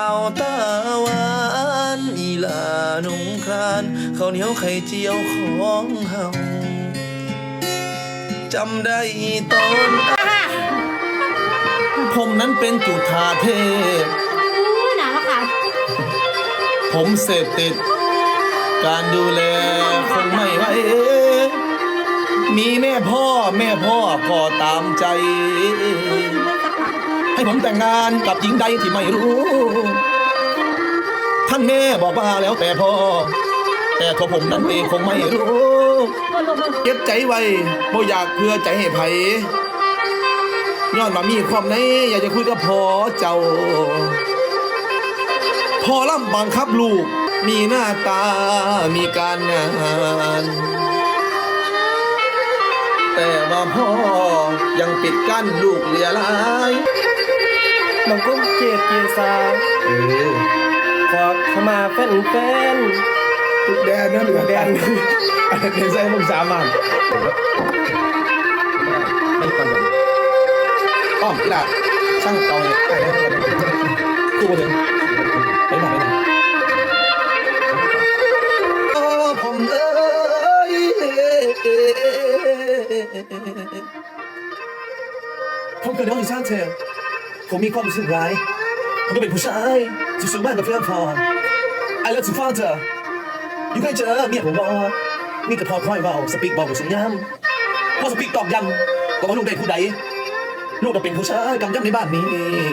าวตาหวานอีหลานุงครานข้าวเหนียวไข่เจียวของเฮาจำได้ตอนผมนั้นเป็นจุธาเทพอู้หนาวอะค่ะผมเสพติด การดูแลคนไม่ไหวมีแม่พ่อแม่พ่อก็ตามใจ ให้ผมแต่งงานกับหญิงใดที่ไม่รู้ ท่านแม่บอกว่าแล้วแต่พ่อ แต่ตัวผมนั้นเองคงไม่รู้เก็บใจไว้บ่อยากเพื่อใจให้ไผย้อนมามีความในอยากจะคุยกับพ่อเจ้าพอล่ำบังคับลูก มีหน้าตามีการงานแต่ว่าพ่อยังปิดกั้นลูกเลียลาย บางคนเกลียดเกลียดสาวเออขอขมาแฟนแฟนทุกแดนนั่นเหลือแดนอะไรในใจมึงสามันไม่ต้องแบบอ้อมกีฬาช่างเตาเนี่ยไปแล้วคู่มาถึงไปไหนไปไหนโอ้ผมเอ้ยผมเกิดน้องอยู่ชาติเธอ ผมมีความรู้สึกร้ายผมก็เป็นผู้ชายที่สูงมากกับเพื่อนพอ I love to father อยู่ใกล้เจอเมียผมบอกมีแต่พอคอยเบาสปีกบากับสุญญามพอสปีกตอกย้ำบอกว่าลูกได้ผู้ใดลูกก็เป็นผู้ชายกำยำในบ้านนี้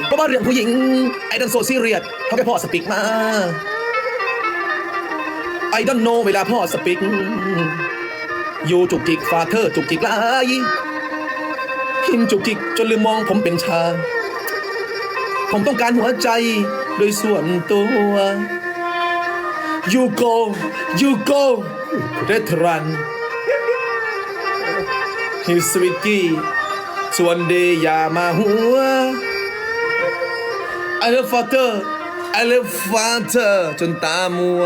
เพราะว่าเรื่องผู้หญิง ไอ้ดันโซซีเรียสเขาแค่พ่อสปีกมา I don't know เวลาพ่อสปีกอยู่จุกจิกฟาเธอร์จุกจิกลายพิมจุกจิกจนลืมมองผมเป็นชาย ผมต้องการหัวใจโดยส่วนตัว You go You go Red Run His Vicky ส่วนเดย์อย่ามาหัว I love father I love father จนตามัว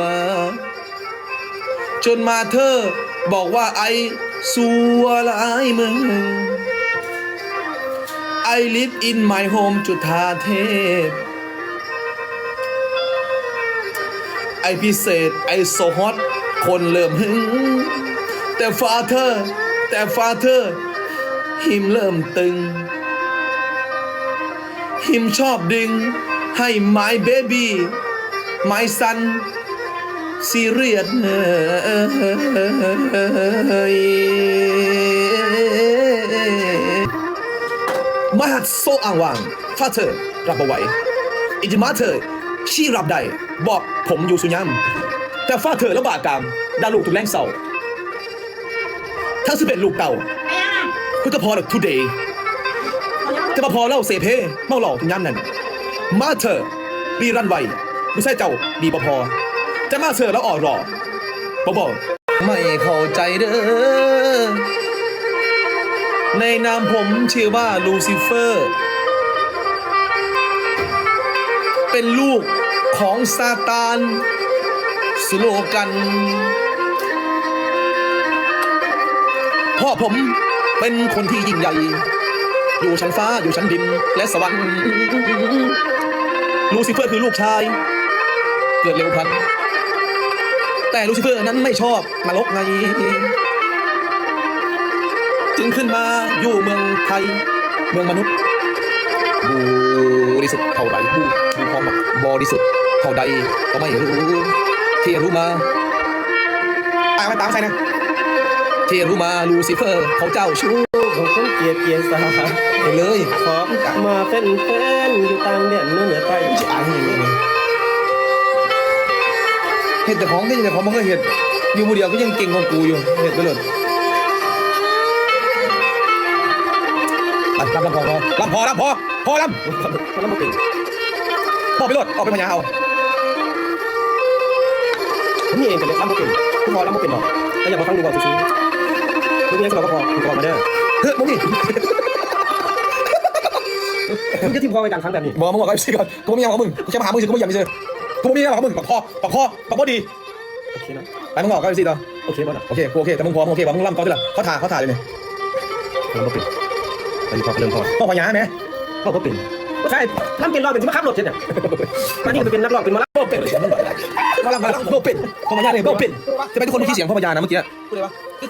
จนมาเธอบอกว่าไอสัวหลายมึง I live in my home จุธาเทพ ไอพิเศษ ไอโซฮอต คนเริ่มหึง แต่ฟาเธอร์ แต่ฟาเธอร์ หิมเริ่มตึง หิมชอบดึง ให้ my baby my son ซีเรียส มาหัดโซอ่างวางฟาเธอร์รับเอาไว้อิจิมาเธอชี้รับได้บอกผมอยู่สุญญามแต่ฟาเธอและบาดกรรมดาลูกถูกแรงเศร้าทั้งสิบเอ็ดลูกเต่าไปยังไงเพื่อก็พอหรอก today จะมาพอเล่าเสเพเมาหล่อทุกย่ำนั่นมาเธอรีรันไวไม่ใช่เจ้าดีปพอ จะมาเธอแล้วอ่อรอบอบอกไม่เข้าใจเด้อ ในนามผมชื่อว่าลูซิเฟอร์ เป็นลูกของซาตานสโลกันพ่อผมเป็นคนที่ยิ่งใหญ่ อยู่ชั้นฟ้าอยู่ชั้นดินและสวรรค์ลูซิเฟอร์คือลูกชาย เกิดเร็วพัน แต่ลูซิเฟอร์นั้นไม่ชอบนรกไง จึงขึ้นมาอยู่เมืองไทย เมืองมนุษย์บริสุทธิ์เท่าไรผู้มีความบริสุทธิ์เท่าใดก็ไม่รู้ที่รู้มาตามไปตามใครนะที่รู้มาลูซิเฟอร์เขาเจ้าชู้บางคนเกลียดเกลียดสาวไปเลยขอขมาแฟนแฟนอยู่ต่างแดนเหนือเหนือใต้จะอ่านอย่างนี้เห็ดแต่ของก็ยังแต่ของมันก็เห็ดอยู่มือเดียวก็ยังเก่งกว่ากูอยู่เห็ดไปเลย ลำลำพอพอลำพอลำพอพอลำเขาแล้วมาเป็นพอไปรถออกไปพญาเอาผมนี่เองแต่เล็กรับมาเป็นคุณพอรับมาเป็นหรอกแต่อย่ามาฟังดูก่อนซื้อๆลูกเลี้ยงสำหรับพ่อคุณพ่อมาเด้อเฮ้ยมึงนี่มึงจะทิ้งพ่อไว้กลางครั้งแบบนี้บอกมึงบอกไอ้สิก่อนกูไม่ยอมกับมึงกูจะมาหามึงสิกูไม่อยากมีเจอกูไม่อยากกับมึงปักคอปักคอปักคอดีโอเคนะไปมึงบอกกับไอ้สิต่อโอเคป่ะโอเคกูโอเคแต่มึงพอมึงโอเคบอกมึงล่ำต่อที่ละเขาถ่าเขาถ่าเลยเนี่ยผมมาเป็น แต่อยู่พ่อเริ่มพ่อพ่อพญาไหมพ่อก็เป็นใช่ล่ำเป็นรองเป็นที่มาขับรถเช่นเนี่ยมานี่เป็นนักร้องเป็นมาลับโบเป็นมาแล้วมาแล้วโบเป็นพมายาเลยโบเป็นจะเป็นทุกคนที่เสียงพมายานะเมื่อกี้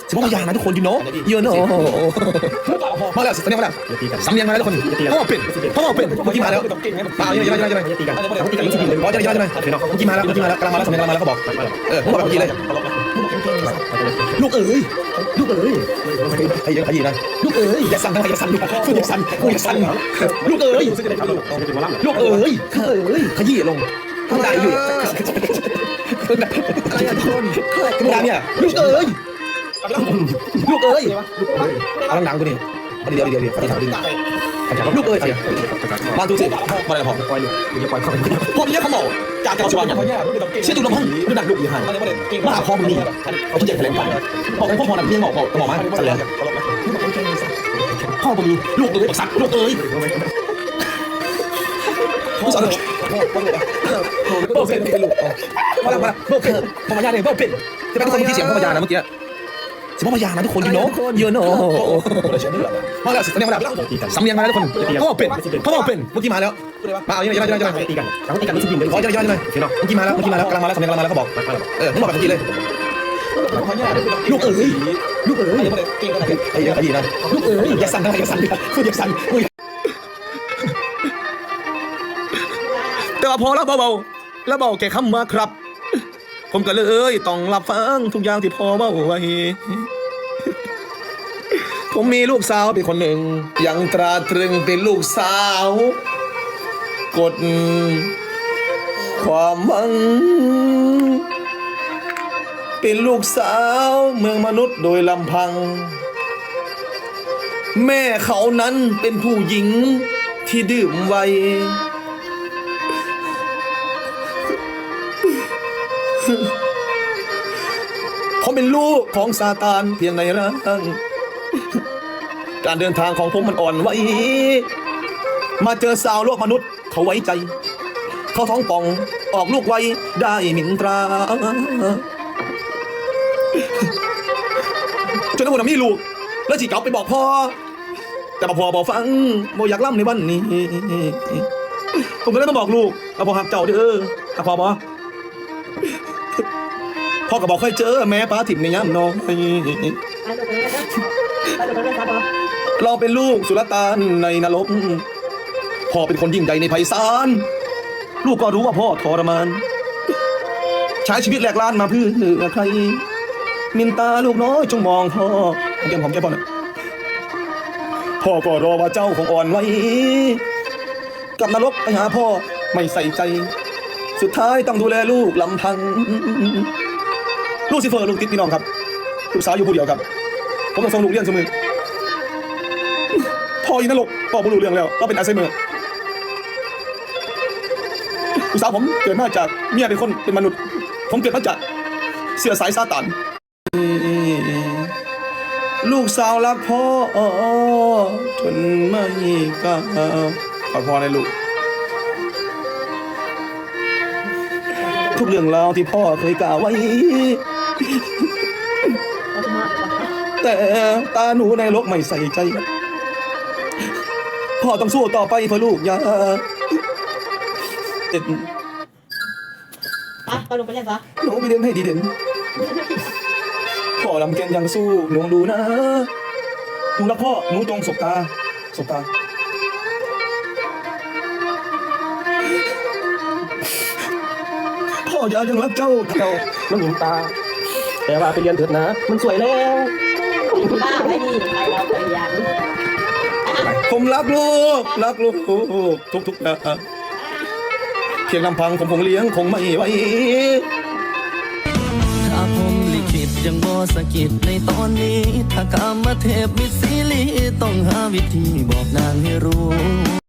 เสียงพมายานะทุกคนดิโนเยอะเนอะมาแล้วแสดงมาแล้วสำเนียงมาแล้วทุกคนพ่อเป็นพ่อเป็นเมื่อกี้มาแล้วเปล่ายังยังยังยังตีกันตีกันตีกันตีกันอ๋อจะยังยังเมื่อกี้มาแล้วเมื่อกี้มาแล้วกำลังมาแล้วสำเนียงกำลังมาแล้วเขาบอกเออผมบอกเมื่อกี้เลย ลูกเอ๋ยลูกเอ๋ยใครยังใครยีนะลูกเอ๋ยอย่าสั่นนะอย่าสั่นพูดอย่าสั่นพูดอย่าสั่นลูกเอ๋ยเป็นมาลับลูกเอ๋ยเอ๋ยขยี้ลงข้างใต้อยู่ธรรมดาเนี่ยลูกเอ๋ยลูกเอ๋ยเอาดังๆกูนี่ เดี๋ยวเดี๋ยวเดี๋ยวปฏิถามดิลูกเอ๋ยมาดูสิมาอะไรผมปล่อยลูกอย่าปล่อเนี่ยเขาบอกจากเกาชวันเชื่อดูน้ำพังดูหนักลูกอีหันมาพ่อมึงนี่เขาที่เจ็ดแถลงการบอกให้พ่อพอนักเพียงบอกบอกบอกมาเฉลยพ่อผมมีลูกเอ๋ยบักสักลูกเอ๋ยพ่อสอนโบเป็นเป็นลูกมาแล้วมาโบเป็นพ่อพญาเนี่ยโบเป็นจะเป็นคนที่เสียงพ่อพญานะเมื่อกี้ สียงพ่อพญานะทุกคนดิเนาะเยอะเนาะมาแล้วสำเนียงมาแล้วสำเนียงมาแล้วทุกคนพ่อเป็นพ่อเป็นเมื่อกี้มาแล้วมาเอายังยังยังยังตีกันแล้วตีกันไม่ใช่ยิงเลยขอจะย่อยหน่อยเห็นหรอเมื่อกี้มาแล้วเมื่อกี้มาแล้วกำลังมาแล้วสำเนียงกำลังมาแล้วเขาบอกเออผมบอกแบบเมื่อกี้เลยลูกเอ๋ยลูกเอ๋ยไอ้ยังไอ้ยีนะลูกเอ๋ยอย่าสั่นนะอย่าสั่นพูดอย่าสั่นพูดแต่ว่าพอแล้วเบาๆแล้วเบาแก่คำมาครับ ผมก็เลยต้องรับฟังทุกอย่างที่พ่อเบาไว้ ผมมีลูกสาวเป็นคนหนึ่ง ยังตราตรึงเป็นลูกสาว กด ความหวัง เป็นลูกสาวเมืองมนุษย์โดยลำพัง แม่เขานั้นเป็นผู้หญิงที่ดื่มไว ผมเป็นลูกของซาตานเพียงในร่าง การเดินทางของผมมันอ่อนไหวมาเจอสาวโลกมนุษย์ เขาไว้ใจ เขาท้องป่องออกลูกไว้ได้หมินตราจนทั้งหมดมีลูก แล้วจีกลับไปบอกพ่อ แต่พ่อบอกฟังโมอยากล่ำในวันนี้ ผมก็เลยมาบอกลูกเอาพ่อหักเจ้าเด้อหักพ่อบ่ พ่อก็บอกค่อยเจอแม่ป้าถิ่มในย่ำน้องไปดูกันเลยนะไปดูกันเลยครับผมเราเป็นลูกสุลต่านในนรกพ่อเป็นคนยิ่งใหญ่ในไพศาลลูกก็รู้ว่าพ่อทรมาน ใช้ชีวิตแหลกล้านมาเพื่อใคร มินตาลูกน้อยจงมองพ่อผมแก้มผมแก้มพ่อน่ยพ่อก็รอว่าเจ้าคงอ่อนไหวกับนรกไปหาพ่อไม่ใส่ใจ สุดท้ายต้องดูแลลูกลำพัง ลูกซิเฟอร์ลูกติดพี่น้องครับลูกสาวอยู่ผู้เดียวครับ ผมต้องส่งลูกเรียนเสมอพ่ออยู่นรกพ่อบ่รู้เรื่องแล้วเราเป็นอัลไซเมอร์ลูกสาวผมเกิดมาจากเมียเป็นคนเป็นมนุษย์ ผมเกิดมาจากเสื้อสายซาตานลูกสาวรักพ่อจนไม่กล้าขอพอในลูก ทุกเรื่องราวที่พ่อเคยกล่าวไว้ แต่ตาหนูในโลกไม่ใส่ใจพ่อต้องสู้ต่อไปเพื่อลูกอย่าเด็ดไปไปดูกันเลยซะหนูไปเรียนให้ดีเด่นพ่อลำเกนยังสู้หนูดูนะหนูรักพ่อหนูจงสบตาสบตาพ่ออย่ายังรักเจ้าเจ้ามันหนุนตา แต่ว่าไปเรียนเถิดนะ มันสวยแล้วป้าไม่ดีไปเราไปยันผมรักลูกรักลูกทุกทุกๆอย่างเพียงลำพังผมคงเลี้ยงคงไม่ไหวถ้าผมลิขิตยังบ่สะกิดในตอนนี้ ถ้ากรรมเทพมิตรซีลีต้องหาวิธีบอกนางให้รู้